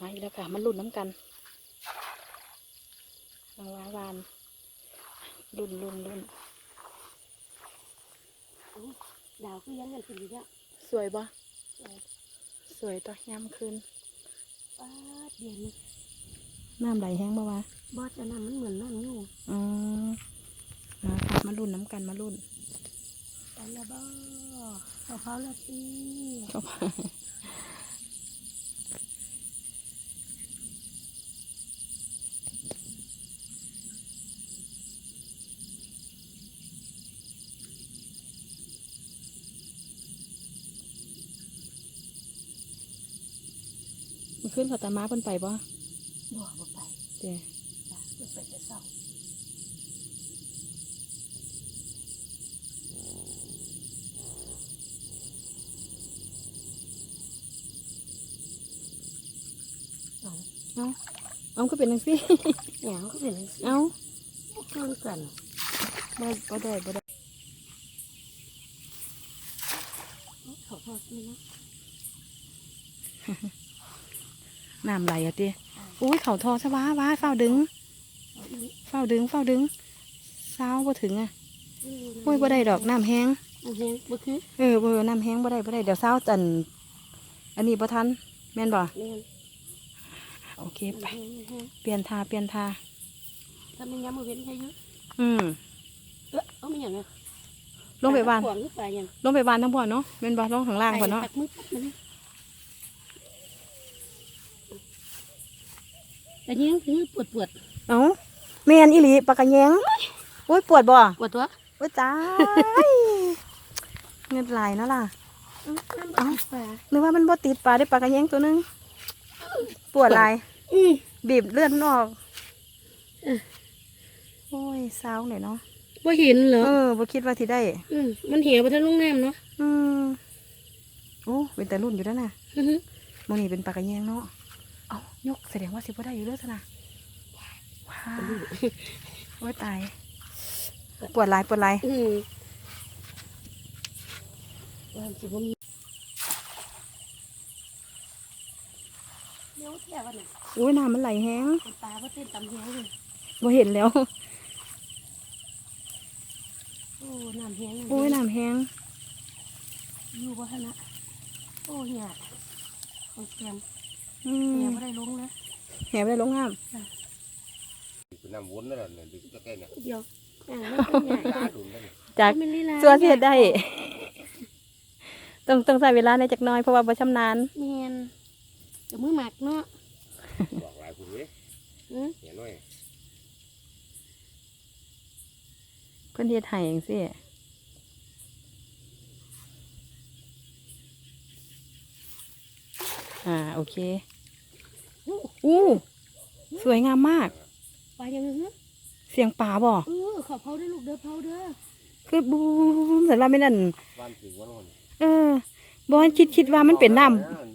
มาอีกแล้วค่ะ มันรุ่นน้ำกันวางวานวานรุ่นรุ่นรุ่นดาวคือยังกันเป็นอยู่เนี่ยสวยปะสวยตัวย้ำคืนป้าดเดียวนี้น้ำไหลแห้งปะวะบอสจะนำมันเหมือนนั่นอยู่อ๋อมาค่ะมารุ่นน้ำกันมารุ่นไปและบ่ขอเขาละสิเข้ามา มันขึ้นเขาตาม้าเพิ่นไปปะบ่บ่ไปเดี๋ยวจ้ะเพิ่นไปแต่เช้าเอาเอาเอาก็เป็นจังซี่หยังก็เป็นจังซี่เอาเพิ่นกันบ่บ่ได้บ่ได้ขอโทษด้วยนะ น้ำไหลอะติอุ้ยเขาทอซะว้าว้าเฝ้าดึงเอาอีกเฝ้าดึง เฝ้าดึงเศร้าบ่ถึงอะโอ้ยบ่ได้ดอกน้ำแห้งมันแห้งบ่คือเออบ่น้ำแห้งบ่ได้บ่ได้เดี๋ยวเศร้าจันอันนี้บ่ทันแม่นบ่แม่นโอเคมันไปแห้งมันแห้งเปลี่ยนทาเปลี่ยนทาถ้ามันยามมื้อเว้นใช่อยู่อืมเอ้อเอามันหยังอะลงไปบ้านขวางหรือปลาหยังลงไปบ้านทั้งบ่เนาะแม่นบ่ลงข้างล่างบ่เนาะ ตักมือปั๊บมาเลย แต่ยังคือปวดปวดเอ้าแม่นอีหลีปากกะแยงโอ้ยปวดบ่ปวดตัวโอ้ยจ้ายเงินไหลเนาะล่ะเอ้าปลานึกว่ามันบ่ติดปลาได้ปลากระแยงตัวหนึงปวดหลายอืมบีบเลือดมันออกโอ้ยเศร้าเลยเนาะว่าเห็นเหรอเออบ่คิดว่าที่ได้ อืมมันเหี่ยวไปทั้งลุงแนมเนาะอืมโอ้เป็นแต่รุ่นอยู่แล้วน่ะอื้อหือมองนี่เป็นปลากระแยงเนาะ เอายกแสดงว่าสิบ่ได้อยู่เด้อซะนะว้าวโอ้ยตาย ปวดหลายปวดหลายอืมว่าสิบ่มีเดี๋ยวแค่วันน่ะโอ้ยน้ำมันไหลแห้งเป็นปลาว่าเต้นตำเหี่ยวเลยบ่เห็นแล้ว โอ้น้ำแห้งโอ้ยน้ำแห้งอยู่บ่ฮะนะโอ้เหี่ยโอ้แกม อืเหี่ยมบ่ได้ลงนะแหบไปลงน้เป็นน้ำวนนั่นแหละเนี่ยดึกตะแกรงเนี่ยเดี๋ยวอ่ามันเป็นใหญ่ตาดุนนั่นเนี่ยำจากมันลีลาส่วนที่เฮ็ดได้ ต้องต้องใช้เวลาในจักหน้อยเพราะว่าบ่ชำนาญแมนกับมือหมักเนาะบอกหลายคนเลยอือเห็นหน่อยเพิ่นเฮ็ดให้จังซี่อ่าโอเคโอ้อู้สวยงามมาก ปลายังไงฮะเสียงป่าบ่เออขอเผาด้วยลูกเด้อเผาเด้อคือบูมสำหรับไม่นั่นบ้านถึงวันวันเออบ่คิดคิดว่ามันเป็นน้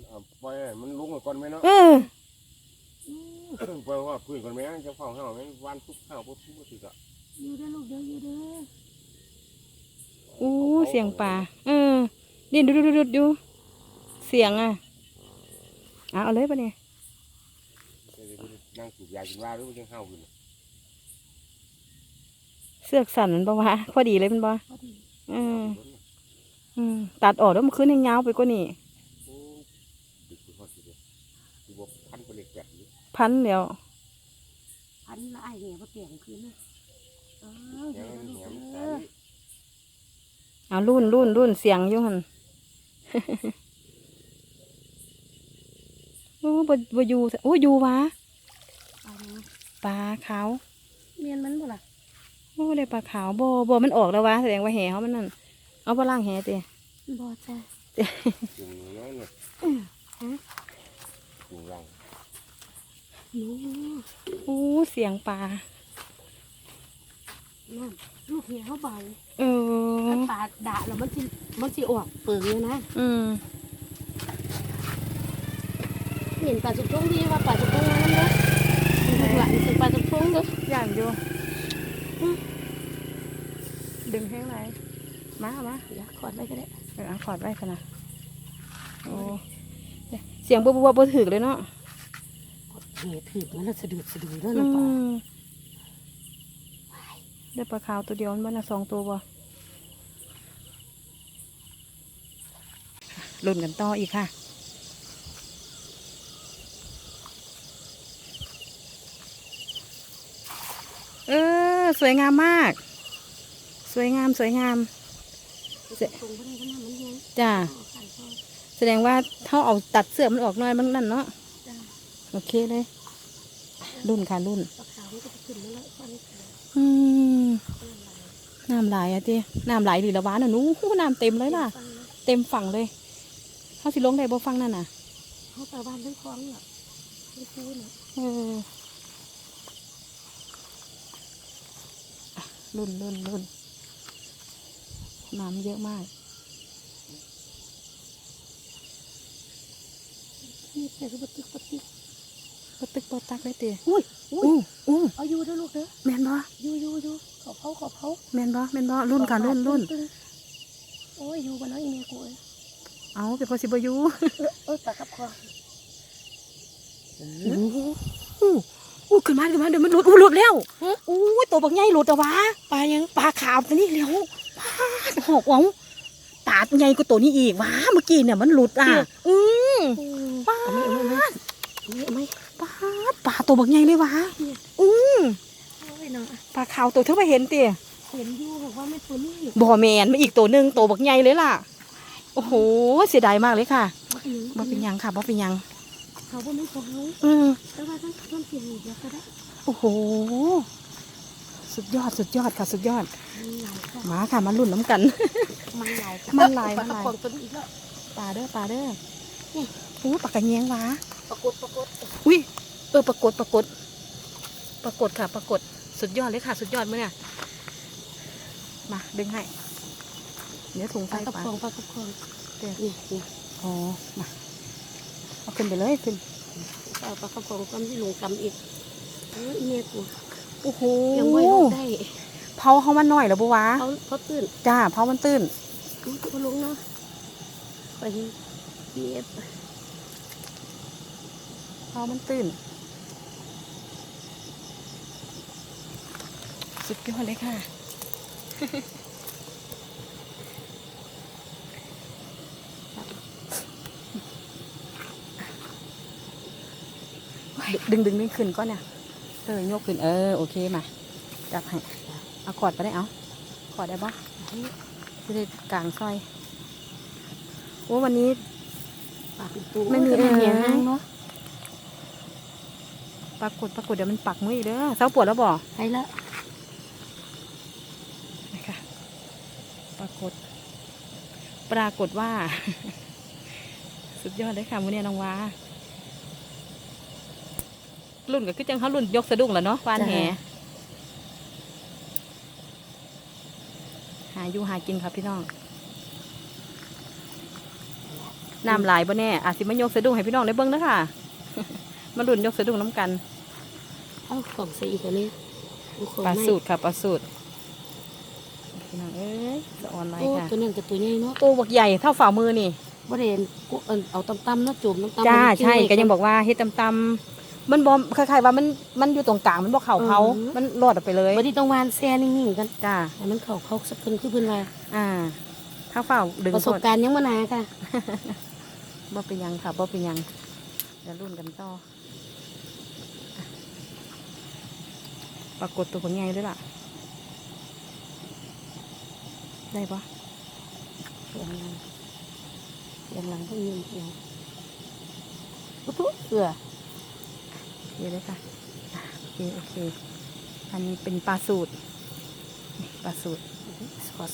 เอาไปมันลุกก่อนไหมเนาะำเออไปว่าพื้นก่อนไหมจะเฝ้าห้าวไหมวันทุกห้าวปุ๊บปุ๊บปุ๊บอะอยู่เด้อลูกเด้ออยู่เด้ออู้เสียงป่า เออนี่ดูดูดูดูดูเสียงอะอะเอาเลยปะเนี่ย นั่งสูบยากินว่าหรือว่าจะห้าวขึ้นเสือกสั่นมันบ่วะพอดีเลยมันบ่พอดีเอออืมตัดออกแล้วมันขึ้นให้ยาวไปกว่านี้โอ้ดึกสุดยอดเลยคือบอกพันเป็นเล็กแบบนี้พันแล้วพันละไอเนี่ยบ่เตียงคืนนะเอออยัยู่งเด้อลูกแหมเด้อเอารุ่นรุ่นรุ่นเสียงอยู่หัน โอ้บ่บ่อยู่ซะโอ้อยู่วะปลายัง ปลาขาวเมียนมันบ่ล่ะโอ้ได้ปลาขาวบ่บ่มันออกแล้ววะแสดงว่าแหเขามันนั่นเอาบ่ล่างแหเตะบ่จ้ะจุ่มน้อยเนี่ยฮะจุ่มรังหนูโอ้เสียงปลานั่นลูกเหี่ยวเบาเออถ้าปลาด่าแล้วมันสิมันสิออกเปิงเลยนะอืมเห็นปลาสุกทงดีว่าปลาสุกทงมานั่นเด้อลูกหลาน เป็นปลาสุกทงเด้อย่านอยู่ดึงแห้งไรมาเอามาเดี๋ยวขอดไว้ก็ได้เออเอาขอดไว้กันนะโอ้เสียงบัวบัวบัวถือเลยเนาะเหตุถือมันแล้วสะดุดสะดุดแล้วอืนะป่ามได้ปลาขาวตัวเดียวมันบ่น่ะสองตัวบ่ลุ้นกันต่ออีกค่ะ เออ สวยงามมาก สวยงามสวยงามตรงพนันพนันมันแห้งจ้าเอาไข่ทอดแสดงว่าถ้าเอาตัดเสื้อมันออกหน่อยมันนั่นเนาะจ้าโอเคเลย รุ่นค่ะรุ่นปลาขาวมันก็จะขึ้นมาแล้วฟันขาวอืมน้ำไหลายอะจีน้ำไหลหรือละวานอะหนู้น้ำเต็มเลยล่ะฟันนะเต็มฝั่งเลยเขาสิลงได้บ่ฟังนั่นน่ะเขาตาบ้านทั้งคลองเหรอไม่พูดนะเอออะ รุ่นรุ่นรุ่นน้ำเยอะมากนี่แต่ก็ปตึกปตึกปะตึกปะตักได้ตีอุ้ยอุ้ยอู้อู้เอาอยู่เด้อลูกเด้อแมนบ่อยู่อยู่อยู่ขอเผาขอเผาแมนบ่แมนบ่รุ่นค่ะรุ่นรุ่นตึ้งโอ้ยอยู่กันเนาะอีเมียกูเอ้ยเอาเป็นพอสิบอยูเอ้ยปลากับคออู้อู้ อู้ขึ้นมาขึ้นมาเดี๋ยวมันหลุดอู้หลุดแล้วอู้ยตัวบักใหญ่หลุดอะวะปลายังปลาขาวตัวนี้แล้วว้าดหอกหวังตาใหญ่กว่าตัวนี้อีกว้าเมื่อกี้เนี่ยมันหลุดอะอืมปลาไม่ไม่ไม่ไม่ไม่ปลาดปลาตัวบักใหญ่เลยวะอืมโอ้ยเนาะปลาขาวตัวเท่าไปเห็นเตี๋ยเห็นอยู่บอกว่าไม่ตัวนี้บ่อแมนมาอีกตัวหนึ่งตัวบักใหญ่เลยล่ะ โอ้โห เสียดายมากเลยค่ะบ่เป็นหยังค่ะบ่เป็นหยัง เขาบ่ไม่ของเขาอืมแต่ว่าต้องต้องเสียงอีกแล้วก็ได้โอ้โห สุดยอดสุดยอดค่ะ สุดยอด มันไหลค่ะมาค่ะมาลุ้นน้ำกัน มันไหลค่ะมันไหลปลามันไหลกระป๋องตัวนี้อีกแล้ว ปลาเด้อปลาเด้อนี่ อู้ปลากระเงียงหวะปรากฏปรากฏอุ้ยเออปรากฏปรากฏปรากฏค่ะปรากฏสุดยอดเลยค่ะ สุดยอดมั้ยเนี่ยมาดึงให้เดี๋ยวถุงปไฟลากระปลาป๋องปลากระป๋องเดี๋ยวนี่นี่อ๋อมา เอาขึ้นไปเลยขึ้นเอาปลากระป๋องก้อนที่ลงกำอีกเอออีเมียกูโอ้โหยังไม่ลงได้เผาเขามันหน่อยเหรอบัวะเขาเขาตื่นจ้าเผามันตื้นอุ๊ยเขาลงเนาะไปบีเอฟเผามันตื้นสุดยอดเลยค่ะ ดึงดึงดึงขึ้นก็เนี่ยเออยกขึ้นเออโอเคมาจับให้เอาขอดไปได้เอาขอดได้ปะจะได้กลางซอยโอ้วันนี้ปากตูไม่มีเอเอออเหียงหางเนาะปรากฏปรากฏเดี๋ยวมันปักมืออีกเด้อเศร้าปวดแล้วบ่ใช่ละนะคะปรากฏ ปรากฏว่า สุดยอดเลยค่ะวันนี้น้องวา รุ่นก็คือจังเขารุ่นยกสะดุ้งแหล้วเนาะวานแหหาอยู่หากินครับพี่น้องน้ำหลายบ่แน่อาจสิมายกสะดุ้งให้พี่น้องได้เบิ่งเด้อค่ะ มารุ่นยกสะดุ้งน้ำกันเอาของใส่อีกอันนี้เอาของปลาให้สูตรค่ะปลาสูตรพี่น้องเอ้ยสะออนไว้โอ้ค่ะตัวนั้นกับตัวใหญ่เนาะตัวบักใหญ่เท่าฝ่ามือนี่บ่ได้เห็นกูเอิ้นเอาตำๆเนาะจุ่มน้ำตำจ้ามันใช่เก็ยังบอกว่าเฮ็ดตำๆ มันบอมคล้ายๆว่ามันมันอยู่ตรงกลางมันบ่เข่าเขา อือหือ มันรอดออกไปเลยบ่ได้ต้องวานแซ่นิ่งๆกันจ้าให้มันเข้าเข้าสักเพิ่นคือเพิ่นว่าอ่าถ้าเฝ้าดึงประสบโทษการณ์ยังบ่นาค่ะ บ่เป็นหยังค่ะบ่เป็นหยังเดี๋ยวรุ่นกันต่ออะปรากฏตัวผลไงด้วยล่ะ ได้ปะเสียงหลังเสียงหลังต้องยินเสียงปุ๊บปุ๊บเสือ โอเคเลยค่ะอะโอเคโอเค อันนี้เป็นปลาสูตรนี่ปลาสูตรขอ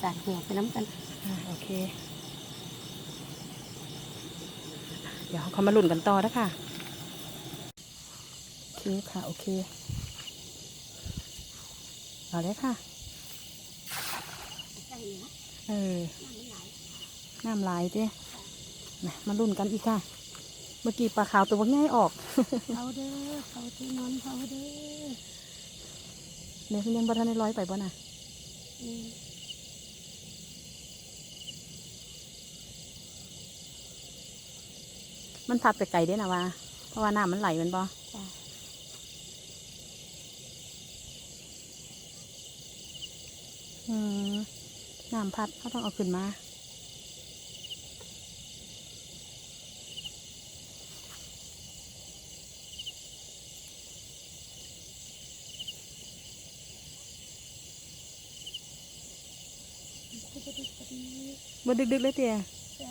สาดแหกไปน้ำกันอ่าโอเค เดี๋ยวเขามาลุ้นกันต่อนะคะโอเคค่ะโอเคเอาเลยค่ะเออน้ำลายเจ้มามาลุ้นกันอีกค่ะเมื่อกี้ปลาขาวตัวง่ายออก เขาเด้อเขาที่นอนเขาเด้อเนี่ยคุณยังบ่ทันได้ร้อยไปบ่น่ะอืมมันพัดไปไกลเด้นะว่าพราะว่าน้ำมันไหลแมันบ่จ้ะอืมน้ำพัดเขาต้องเอาขึ้นมา ก็จะได้พอดี บ่ดึกๆเลยเตี้ยจ้ะ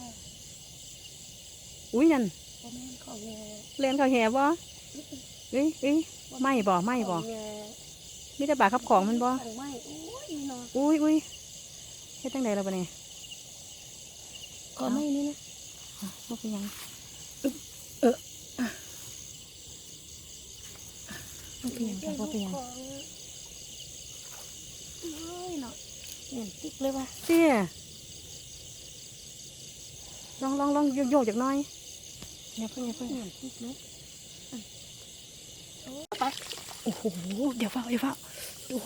อุ้ยนั่นพ่อแม่นของแง่เรียนเขาแห่บ่เอ้ยเอ้ยไม่บ่ไม่บ่ของแง่มีแต่ปลาขับของมันบ่ของไม่โอ้ยเนาะอุ้ยอุ้ยเฮ็ดจังไดล่ะบัดนี้ก็ไม่นี่นะอะบ่เป็นหยังบ่เป็นหยังค่ะบ่เป็นหยังของโอ้ยเนาะเหมือนติ๊กเลยว่ะเตี้ย ลองลองลองโยกๆจักหน่อยอย่าเพิ่งอย่าเพิ่งเหมือนติ๊กเลยอะโอ้ไปโอ้โหเดี๋ยวเฝ้าเดี๋ยวเฝ้าโอ้โห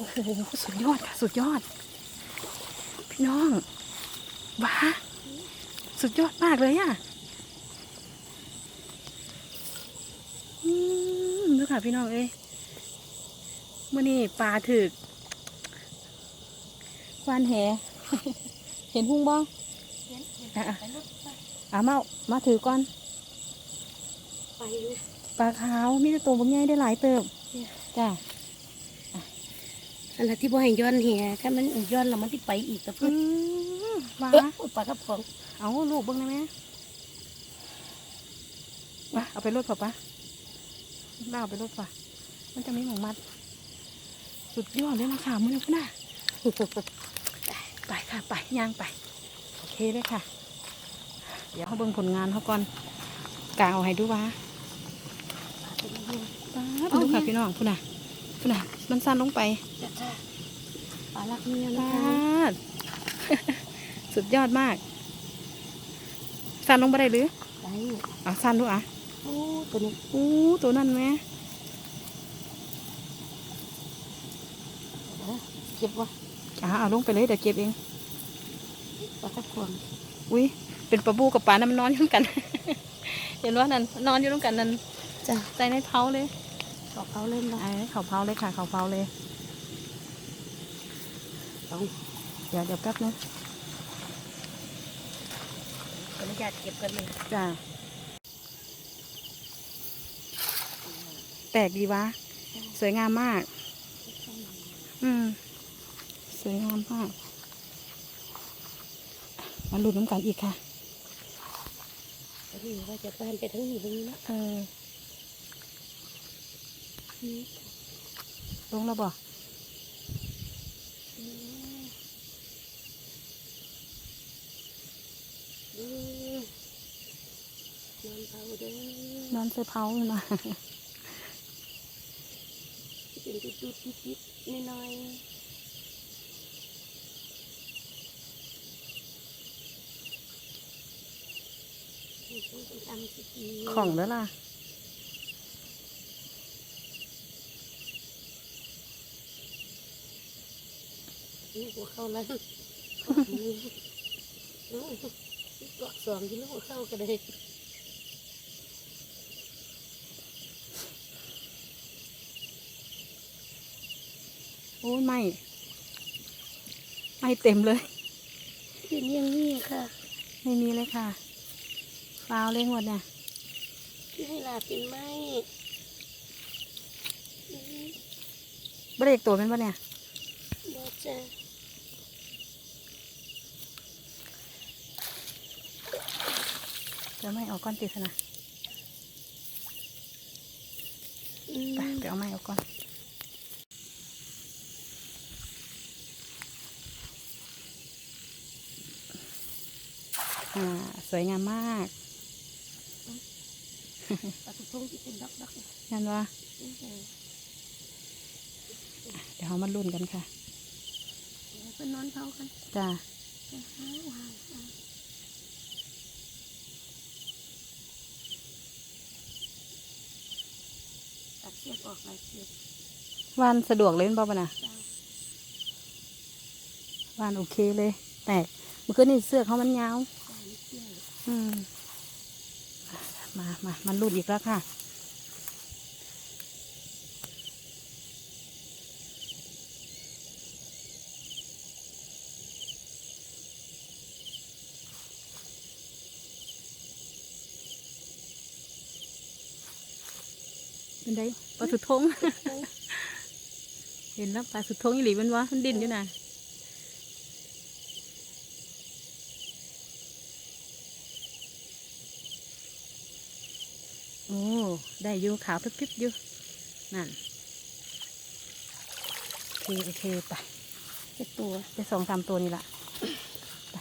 สุดยอดค่ะสุดยอด พี่น้องว้าสุดยอดมากเลยอะอืมดูค่ะพี่น้องเอ้ยมื่อนี้ปลาถึกวานแห เห็นหุ้งบ้องเห็นเห็น อะอะไปรถไปอะเมามาถือก่อนไปเลยปลาขาวมีแต่ตัวบางใหญ่ได้หลายเติบจ้ะอันนั้นที่บ่ให้ย้อนแห่ถ้ามันย้อนแล้วมันที่ไปอีกกับอืเพิ่นมว้าเอ้ยปลากระป๋องเอาลูกเบิ้งได้ไหมมาเอาไปรถป่ะปะน่าเอาไปรถป่ะมันจะมีหมองมัด สุดยอดเลยนะค่ะมือพุ่นน่ะไปค่ะไปย่างไป โอเคเลยค่ะ เดี๋ยวเขาเบิ่งผลงานเขาก่อนกาวให้ดูว่าป๊าดดูค่ะพี่น้องพุ่นน่ะพุ่นน่ะมันสั้นลงไปจ้ะจ้ะปลาลักเมียนะป๊าคะดสุดยอดมาก สั้นลงไปได้หรือได้เอาสั้นดูอะโอ้ตัวนี้อู้ตัวนั้นไหมเก็บวะอ่าเอาลงไปเลยเดี๋ยวเก็บเองปลากระป๋องอุ้ย เป็นปลาบูกับปลานะมันนอนอยู่ด้วยกัน เห็นว่านั่นนอนอยู่ด้วยกันนั่นจ้ะใจในเผาเลยขอเขาเล่นละไอ้เขาเผาเลยค่ะเขาเผาเลยต้องเดี๋ยวเดี๋ยวแป๊บนึงขออนุญาตเก็บกันเลยจ้าแปลกดีวะ สวยงามมาก อืม สวยงามมาก มาลุ้นน้ำกันอีกค่ะอั นนี้ว่าจะบ้านไปทั้งนี้ตรงนี้นะเออนี่ลงแล้วบ่อืมอืมนอนเผาเด้อนอนเสื้อเผาอยู่นะเป็นจุดจุดจิตจิตน้อยๆนี่ต้องเป็นตำสิกี ของแล้วล่ะนี่หัวเข้าแล้วนี่เกาะสองที่ลูกหัวเข้ากันเลยโอ้ยไม่ ไม่เต็มเลยเป็นอย่างนี้ค่ะ ไม่มีเลยค่ะ เปล่าเลยหมดเนี่ยที่ให้ลาเป็นไม้อืมเบรกตัวเป็นปะเนี่ยบอจะจะไม่เอาก้อนติดนะอืมไปเดี๋ยวเอาไม้เอาก้อนอ่าสวยงามมาก ปลาทุกทงที่เป็นดอกดอกงั้นว่าอืมเดี๋ยวเรามาลุ้นกันค่ะเดี๋ยวไปนอนเผากันจ้าจะหาหางหาตัดเชือกออกหลายเชือกวานสะดวกเลยเป็นป่ะนะจ้าวานโอเคเลย แตกเมื่อคืนนี่เสื้อเขามันยาวจ้านิดเดียวอืม มามามันหลุดอีกแล้วค่ะ เป็นไดปลาสุดท้องเห็นแล้วปลาสุดท้องอีหลีมันวะมันดิ้นอยู่นะ ได้อยู่ขาวพริบๆอยู่นั่นโอเคโอเคไปเจ็ดตัวได้สองสามตัวนี่ละไป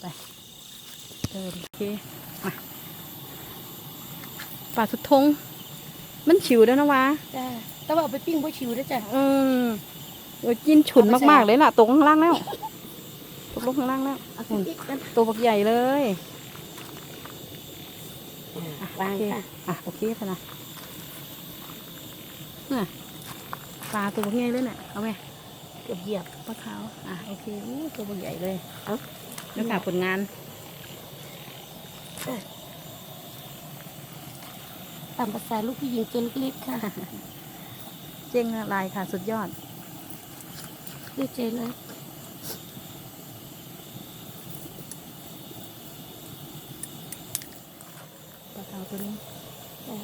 ไปเดินโอเคมาปลาสุดทง มันฉิวแล้วนะวะจ้าแต่ว่าเอาไปปิ้งบ่ชิวได้อจ้ะอืมโอ้ยกินฉุนมากๆเลยล่ะตกข้างล่างแล้วตกลงข้างล่างแล้วเอาไปปิ้งกันตัวบักใหญ่เลย วางโอเคค่ะ อะโอเคพะนะน่ะปลาตัวบักใหญ่เลยน่ะเอาไหมเกือบเหยียบปลาขาวอะโอเคอู้ตัวบักใหญ่เลยเอ้าแล้วค่ะผลงานตามภาษาลูกผู้หญิงตัวเล็กๆค่ะ เจ้งลายค่ะ สุดยอดด้วยใจเลย ปลาขาว ตัวนี้จ้ะ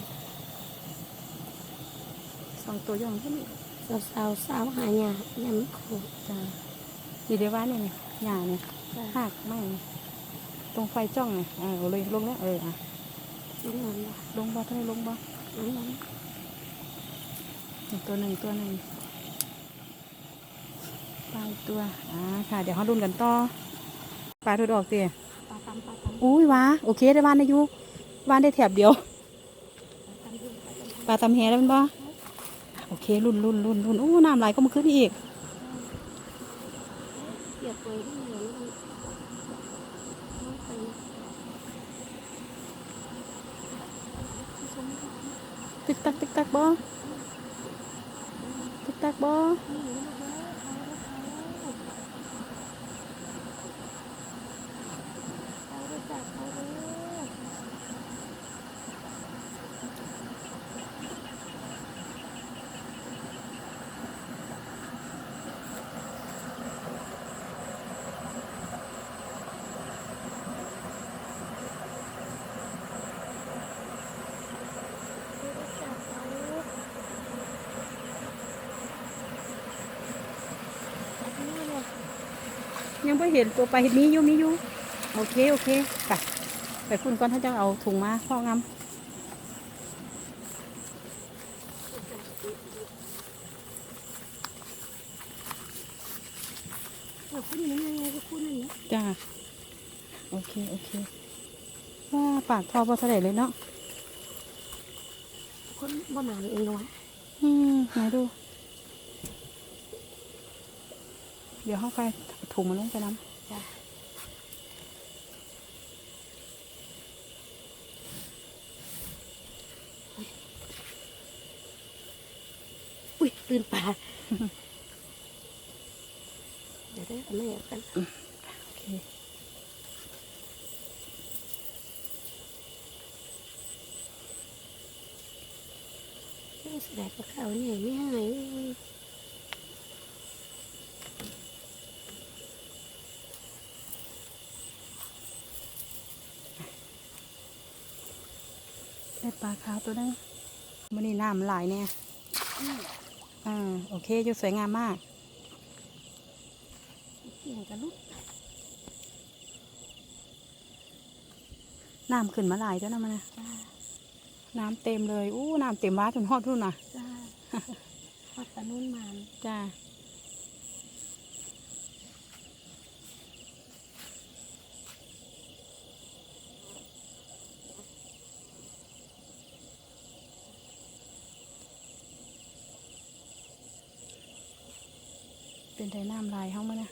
สองตัวย่อมแค่นี้เราสาวสาวหาหยายังไม่โคงจ้าดีเดี๋ยวว่าเนี่ยหญ้าเนี่ยจ้ะหักไม่ตรงไฟจ้องเนี่ยอ่าเอาเลยลงแล้วเอออะน้องนอนว่ะลงบ่เท่าไหรลงบ่น้องนอนหนึ่งตัวหนึ่งตัวหนึ่งปลาอีกตัวอ่าค่ะ เดี๋ยวเขาดุนกันต่อปลาถูดออกเตี๋ยปลาตำปลาตำอุ้ยวะโอเคได้วานได้อยุ วานได้แถบเดียวปลาตำด้วยปลาตำปลาตำแหแล้วมันบ่โอเครุ่นรุ่นรุ่นรุ่นโอ้น้ำไหลก็มาขึ้นอีกเหยียบเลยที่เหลือมันน้องไปตึกตักตึกตักบ่ตึกตักบ่ เอาเลยจ้ะเอาเลย ยังไม่เห็นตัวปลาเห็ดมีอยู่มีอยู่โอเคโอเคไปไปคุณก่อนถ้าจะเอาถุงมาพ่องามเอาคุณยังไงก็คุณนั่นแหละจ้าโอเค โอเคว่าปากทอพอเท่าไหร่เลยเนาะคนบ่นานเองเนาะอืมไหนดู เดี๋ยวเข้าไป ถุงมันลงไปน้จ้ะอุ้ยตื่นปลาเดี๋ยวได้เอาไม่เอากันำโอเคเรื่องแสดงกับเขาเนี่ยไม่หาย ลยได้ปลาขาวตัวนึงมันนี่น้ำมันหลายเนี่ยอ่าโอเคอยู่สวยงามมากเกี่ยงกับลูกน้ำขึ้นมาหลายแล้วนะมันนะจ้าน้ำเต็มเลย อู้ น้ำเต็มว้าจนฮอดรุ่นน่ะจ้าพอดตะนุ่นมานจ้า เป็นไดน้ำลายเขามานะ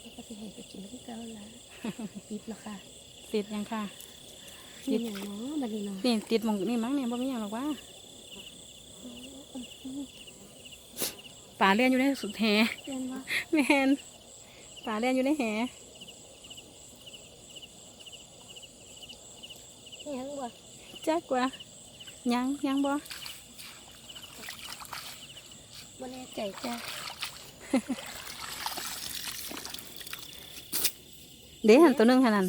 แล้วก็จะให้ไปกินที่เก่าละปิดแล้วค่ะติดยังค่ะกินอย่างเนาะบัดนี้เนาะนี่ติดหมองนี่มั้งเนี่ยบ่มีอย่างหรอกว่าป่าเลียนอยู่ในสุดแหเรียนว่าแมนป่าเลียนอยู่ในแหยังบ่จักว่า ยังยังบ่บ่แน่ใจจ้าเดี๋ยวหันตัวหนึงหันนั่น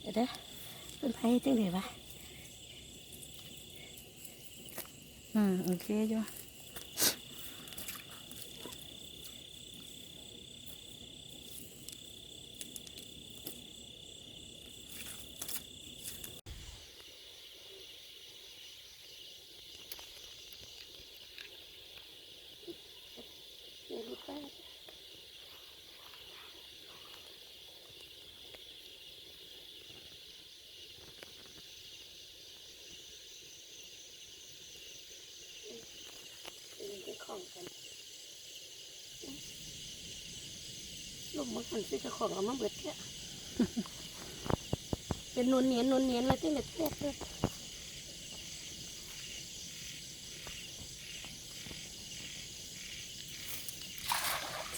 เดี๋ยวเด้อเป็นไผจังได๋วะอืมโอเคอยู่ เดี๋ยวรู้ไปเป็นของกันล มมันขันซื้อของเอามาเบิดแค่เป็นนวลเนียนนวลเนียนมาตั้งแต่แรกเลย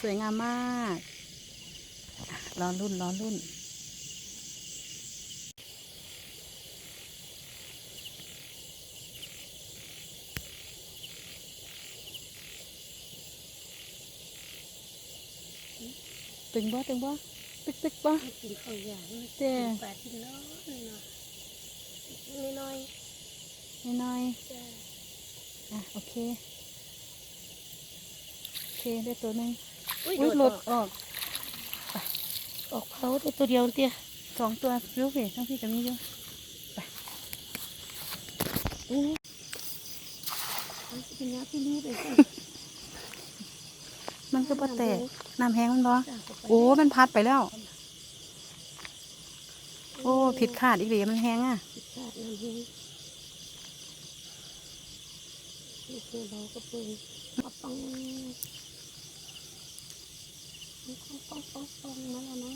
สวยงามมากรอรุ่นรอรุ่น ตึงบ่ตึงบ่ตึกตึกบ่ให้กินข้าวอย่างนี้เจ้ปลาที่น้อยเนาะน้อยน้อยๆจ้าๆอะโอเคโอเคได้ตัวหนึงอุ้ยอุ้ยโดหลุดดออกออกออกเผาได้ตัวเดียวเตี้ยสองตัวรู้สิทั้งพี่กับมีอยู่อือมันสิเป็นยาที่นี่เลยสิ มันก็บ่แตกน้ำแห้งมันบ่จ้าเข้าไปโอ้มันพัดไปแล้ว โอ้ผิดคาดอีกเลยมันแห้งอะผิดพลาดน้ำเฮงลูกเราก็เปิงมาปังปังปังปังปังมาแล้วนะ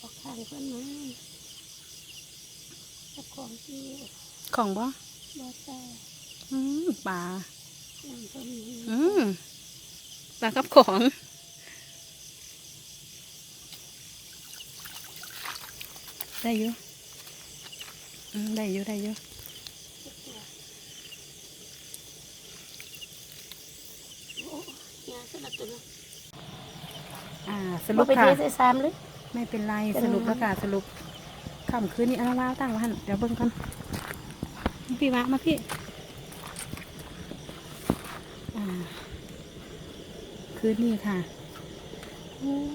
ออกทางเพื่อนมาเจ้าของที่ของบ่บ่แต่อืมปลาน้ำเพิ่นอืม ปลากับของ ได้อยู่อืมได้อยู่ได้อยู่โอ้ยาสลัดตัวนึงอ่าสบ่รุปไปค่ะเทใส่ซ้ำเลยไม่เป็นไรเป็นสรุปไงแล้วค่ะสรุปค่ำคืนนี้เอาว้าวตั้งไว้หันเดี๋ยวเบิ่งกันพี่วะมาพี่อ่า คืนนี้ค่ะอืม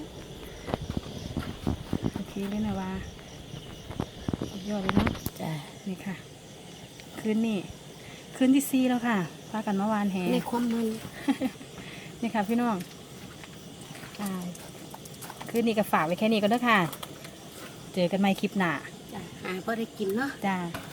โอเคเลยนะว่าสุดยอดเลยเนาะจ้านี่ค่ะ คืนนี้คืนที่ซีแล้วค่ะพากันเมื่อวานแหในความมัน นี่ค่ะพี่น้องอ่าคืนนี้ก็ฝากไว้แค่นี้ก็เด้อค่ะ เจอกันใหม่คลิปหน้าจ้าหาพอได้กินเนาะจ้าจ